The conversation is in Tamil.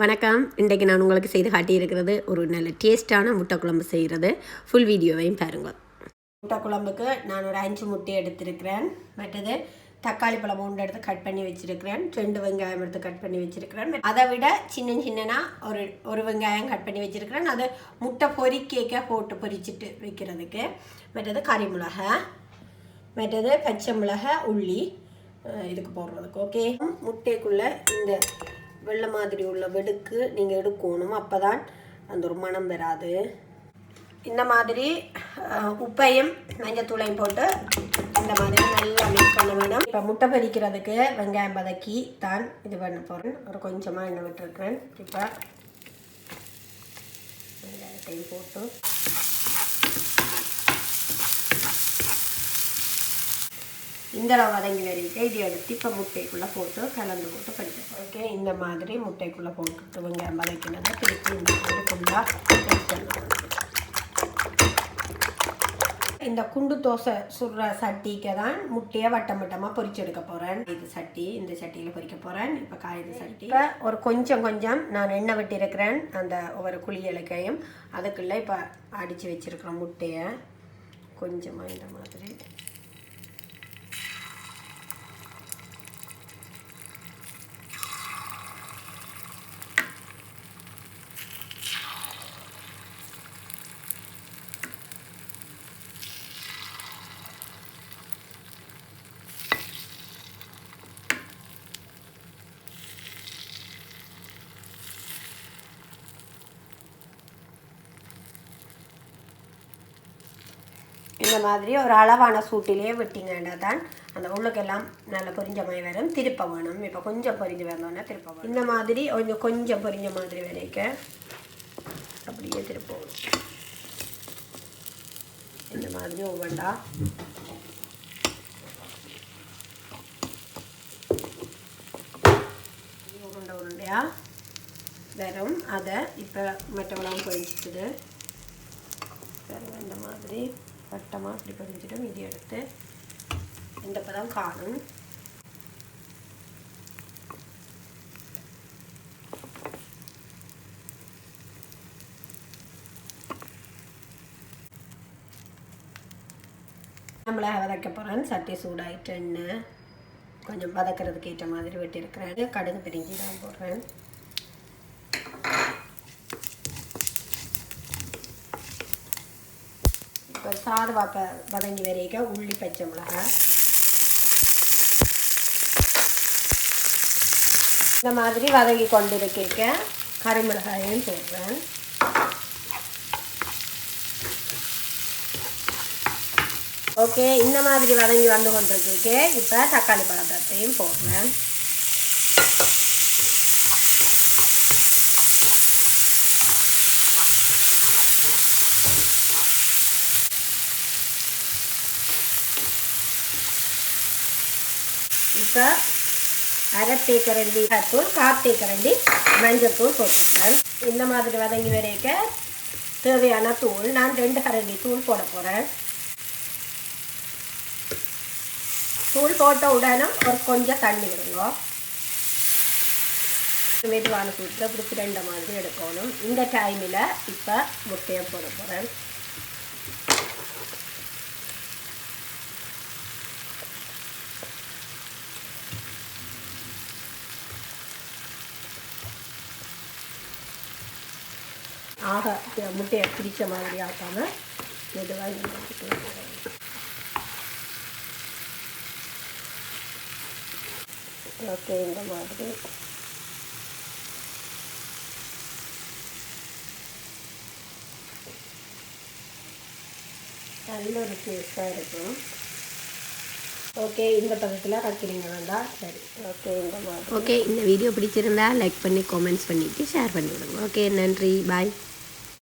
வணக்கம். இன்றைக்கு நான் உங்களுக்கு செய்து காட்டியிருக்கிறது ஒரு நல்ல டேஸ்ட்டான முட்டை குழம்பு செய்கிறது. ஃபுல் வீடியோவையும் பாருங்கள் முட்டை குழம்புக்கு நான் ஒரு அஞ்சு முட்டை எடுத்திருக்கிறேன். மற்றது தக்காளி பழம் மூன்று எடுத்து கட் பண்ணி வச்சுருக்கிறேன். ரெண்டு வெங்காயம் எடுத்து கட் பண்ணி வச்சுருக்கிறேன். அதை விட சின்ன சின்னனாக ஒரு ஒரு வெங்காயம் கட் பண்ணி வச்சுருக்கிறேன். அது முட்டை பொறிக்கேக்க போட்டு பொரிச்சிட்டு வைக்கிறதுக்கு. மற்றது கறி மிளகாய் மற்றது பச்சை மிளகாய் உள்ளி இதுக்கு போடுறதுக்கு ஓகே முட்டைக்குள்ளே இந்த வெள்ளை மாதிரி உள்ள வெடுக்கு நீங்கள் எடுக்கணும். அப்போ தான் அந்த ஒரு மனம் வராது. இந்த மாதிரி உப்பையும் மஞ்சத்தூளையும் போட்டு இந்த மாதிரி நல்லா மிக்ஸ் பண்ண வேணும். இப்போ முட்டை பொரிக்கிறதுக்கு வெங்காயம் வதக்கி தான் இது பண்ண போகிறேன் ஒரு கொஞ்சமாக எண்ணெய் விட்டுருக்குறேன். இப்போ வெங்காயத்தையும் போட்டு இந்த அளவு வதங்கி வரைக்கும் இது எடுத்து இப்போ முட்டைக்குள்ளே போட்டு கலந்து போட்டு படிக்க ஓகே இந்த மாதிரி முட்டைக்குள்ளே போட்டுட்டு வெங்காயம் வதக்கினதை திருப்பி இந்த மாதிரி ஃபுல்லாக இந்த குண்டு தோசை சுடுற சட்டிக்கு தான் முட்டையை வட்டம் வட்டமாக பொரிச்சு எடுக்க போகிறேன் இது சட்டி இந்த சட்டியில் பொரிக்க போகிறேன் இப்போ காயுது சட்டி. இப்போ ஒரு கொஞ்சம் கொஞ்சம் நான் எண்ணெய் விட்டிருக்கிறேன் அந்த ஒவ்வொரு குழி இலக்கையும் அதுக்குள்ளே இப்போ அடித்து வச்சிருக்கிறேன் முட்டையை கொஞ்சமாக இந்த மாதிரி இந்த மாதிரி ஒரு அளவான சூட்டிலே விட்டிங்கன்னா தான் அந்த உள்ளுக்கெல்லாம் நல்லா பொரிஞ்ச மாதிரி வரும். திருப்ப வேணும். இப்போ கொஞ்சம் பொரிஞ்சு வந்தோன்னா திருப்ப வேணும். இந்த மாதிரி கொஞ்சம் கொஞ்சம் பொரிஞ்ச மாதிரி வரைக்க அப்படியே திருப்பணும் இந்த மாதிரி ஒவ்வொண்டா உருண்டை உருண்டையா வரும். அதை இப்போ மற்றவெல்லாம் பொரிஞ்சிட்டுது வேறு இந்த மாதிரி? வட்டமாக இப்படி பதிஞ்சிடும். இது எடுத்து இந்த பதம் காணும். நம்மளை வதக்க போகிறேன் சட்டி சூடாயிட்டுன்னு கொஞ்சம் வதக்கிறதுக்கு ஏற்ற மாதிரி வெட்டியிருக்கிறேன். கடுகு பிரிஞ்சு தான் போடுறேன். இப்போ சாதவாப்ப வதங்கி வரைக்க உள்ளி பச்சை மிளகாய் இந்த மாதிரி வதங்கி கொண்டு இருக்க கறிமிளகாயும் போடுறேன். ஓகே இந்த மாதிரி வதங்கி வந்து கொண்டிருக்க இப்போ தக்காளி பழத்தையும் போடுறேன். இப்போ அரை தேக்கரண்டி தூள் கால் தேக்கரண்டி மஞ்சத்தூள் போட்டுருக்கேன் இந்த மாதிரி வதங்கி வரைக்க தேவையான தூள் நான் ரெண்டு கரண்டி தூள் போட போகிறேன் தூள் போட்ட உடனே ஒரு கொஞ்சம் தண்ணி விடுங்க. மெதுவான சூட்டில் இப்படி ரெண்டு மாதிரி எடுக்கணும். இந்த டைமில் இப்போ முட்டையை போட போகிறேன் ஆக முட்டையை பிரித்த மாதிரி ஆக்காமல் மெதுவாக ஓகே இந்த மாதிரி. நல்ல ஒரு டேஸ்ட்டாக இருக்கும். ஓகே இந்த பக்கத்தில் கத்திரிங்க வேண்டாம் சரி. ஓகே இந்த மாதிரி. ஓகே இந்த வீடியோ பிடிச்சிருந்தா லைக் பண்ணி காமெண்ட்ஸ் பண்ணிவிட்டு ஷேர் பண்ணிவிடுங்க. ஓகே நன்றி. பாய்